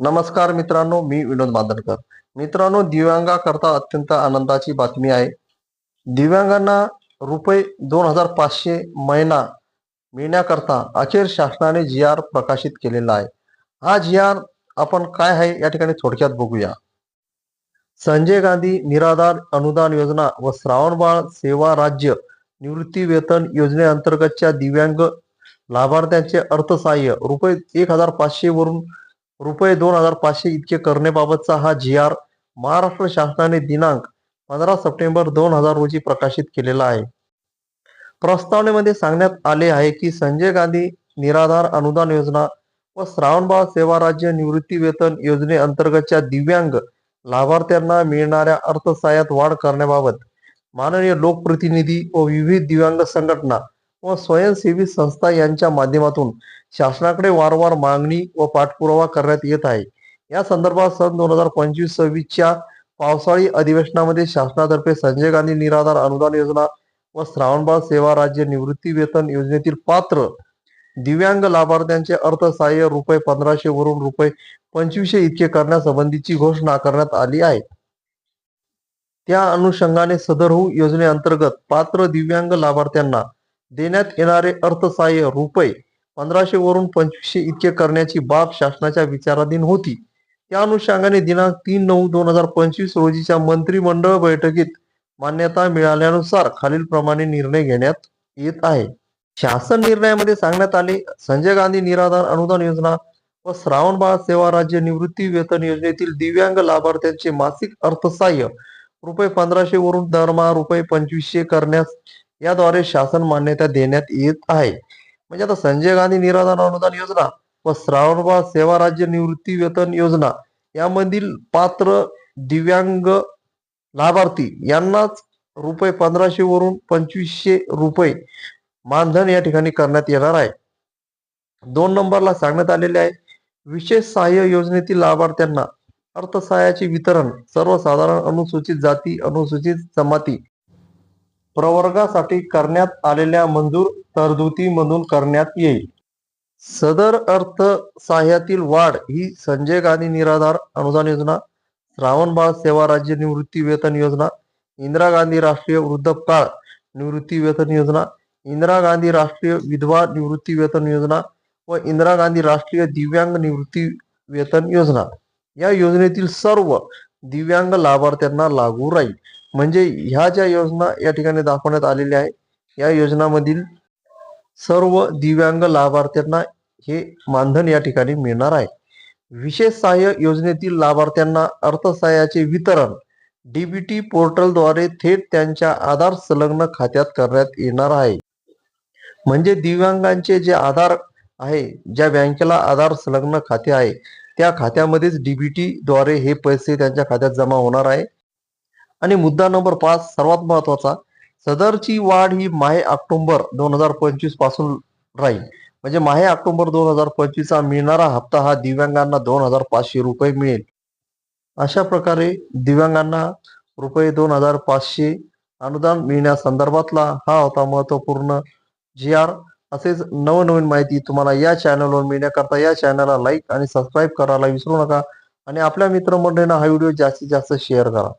नमस्कार मित्रांनो मी विनोद मादनकर मित्रांनो दिव्यांगाकरता अत्यंत आनंदाची बातमी आहे. दिव्यांगांना रुपये दोन हजार पाचशे महिना मिळण्याकरता अखेर शासनाने जी आर प्रकाशित केलेला आहे. हा जी आर आपण काय आहे या ठिकाणी थोडक्यात बघूया. संजय गांधी निराधार अनुदान योजना व श्रावणबाळ सेवा राज्य निवृत्ती वेतन योजनेअंतर्गतच्या दिव्यांग लाभार्थ्यांचे अर्थसहाय्य रुपये एक हजार पाचशे वरून रुपये दोन हजार पाचशे इतके करण्याबाबतचा हा जी आर महाराष्ट्र शासनाने दिनांक पंधरा सप्टेंबर दोन हजार रोजी प्रकाशित केलेला आहे. प्रस्तावनेमध्ये सांगण्यात आले आहे की संजय गांधी निराधार अनुदान योजना व श्रावणबाळ सेवा राज्य निवृत्ती वेतन योजनेअंतर्गतच्या दिव्यांग लाभार्थ्यांना मिळणाऱ्या अर्थसहाय्यात वाढ करण्याबाबत माननीय लोकप्रतिनिधी व विविध दिव्यांग संघटना व स्वयंसेवी संस्था यांच्या माध्यमातून शासनाकडे वारंवार मागणी व पाठपुरावा करण्यात येत आहे. या संदर्भात सन दोन हजार पंचवीस सव्वीसच्या पावसाळी अधिवेशनामध्ये शासनातर्फे संजय गांधी निराधार अनुदान योजना व श्रावणबाळ सेवा राज्य निवृत्ती वेतन योजनेतील पात्र दिव्यांग लाभार्थ्यांचे अर्थसहाय्य रुपये पंधराशे वरून रुपये पंचवीसशे इतके करण्यासंबंधीची घोषणा करण्यात आली आहे. त्या अनुषंगाने सदरहू योजनेअंतर्गत पात्र दिव्यांग लाभार्थ्यांना देण्यात येणारे अर्थसहाय्य रुपये पंधराशे वरून पंचवीसशे इतके करण्याची बाब शासनाच्या विचाराधीन होती. त्या अनुषंगाने दिनांक तीन नऊ दोन हजार पंचवीस रोजीच्या मंत्रिमंडळ बैठकीत मान्यता मिळाल्यानुसार खालील प्रमाणे निर्णय घेण्यात येत आहे. शासन निर्णयामध्ये सांगण्यात आले संजय गांधी निराधार अनुदान योजना व श्रावणबाळ सेवा राज्य निवृत्ती वेतन योजनेतील दिव्यांग लाभार्थ्यांचे मासिक अर्थसहाय्य रुपये पंधराशे वरून दरमहा रुपये पंचवीसशे करण्यास याद्वारे शासन मान्यता देण्यात येत आहे. म्हणजे आता संजय गांधी निराधार अनुदान योजना व श्रावणबाळ सेवा राज्य निवृत्ती वेतन योजना यामधील पात्र दिव्यांग लाभार्थी यांनाच रुपये पंधराशे वरून पंचवीसशे रुपये मानधन या ठिकाणी करण्यात येणार आहे. दोन नंबरला सांगण्यात आलेले आहे विशेष सहाय्य योजनेतील लाभार्थ्यांना अर्थसहाय्याचे वितरण सर्वसाधारण अनुसूचित जाती अनुसूचित जमाती प्रवर्गासाठी करण्यात आलेल्या मंजूर तरतुदीमधून करण्यात येईल. सदर अर्थ सहाय्यातील वाढ ही संजय गांधी निराधार अनुदान योजना श्रावणबाळ सेवा राज्य निवृत्ती वेतन योजना इंदिरा गांधी राष्ट्रीय वृद्धकाळ निवृत्ती वेतन योजना इंदिरा गांधी राष्ट्रीय विधवा निवृत्ती वेतन योजना व इंदिरा गांधी राष्ट्रीय दिव्यांग निवृत्ती वेतन योजना. या योजनेतील सर्व दिव्यांग लाभार्थ्यांना लागू राहील. म्हणजे ह्या ज्या योजना या ठिकाणी दाखवण्यात आलेल्या आहे या योजनामधील सर्व दिव्यांग लाभार्थ्यांना हे मानधन या ठिकाणी मिळणार आहे. विशेष सहाय्य योजनेतील लाभार्थ्यांना अर्थसहाय्याचे वितरण डीबीटी पोर्टलद्वारे थेट त्यांच्या आधार संलग्न खात्यात करण्यात येणार आहे. म्हणजे दिव्यांगांचे जे आधार आहे ज्या बँकेला आधार संलग्न खाते आहे त्या खात्यामध्येच डीबीटी द्वारे हे पैसे त्यांच्या खात्यात जमा होणार आहे. आणि मुद्दा नंबर पाच सर्वात महत्त्वाचा सदरची वाढ ही माहे ऑक्टोबर दोन हजार पंचवीसपासून राहील. म्हणजे माहे ऑक्टोबर दोन हजार पंचवीसचा मिळणारा हप्ता हा दिव्यांगांना दोन हजार पाचशे रुपये मिळेल. अशा प्रकारे दिव्यांगांना रुपये दोन हजार पाचशे अनुदान मिळण्यासंदर्भातला हा होता महत्त्वपूर्ण जी आर. असेच नवनवीन माहिती तुम्हाला या चॅनलवर मिळण्याकरता या चॅनलला लाईक आणि सबस्क्राईब करायला विसरू नका. आणि आपल्या मित्रमंडळींना हा व्हिडिओ जास्तीत जास्त शेअर करा.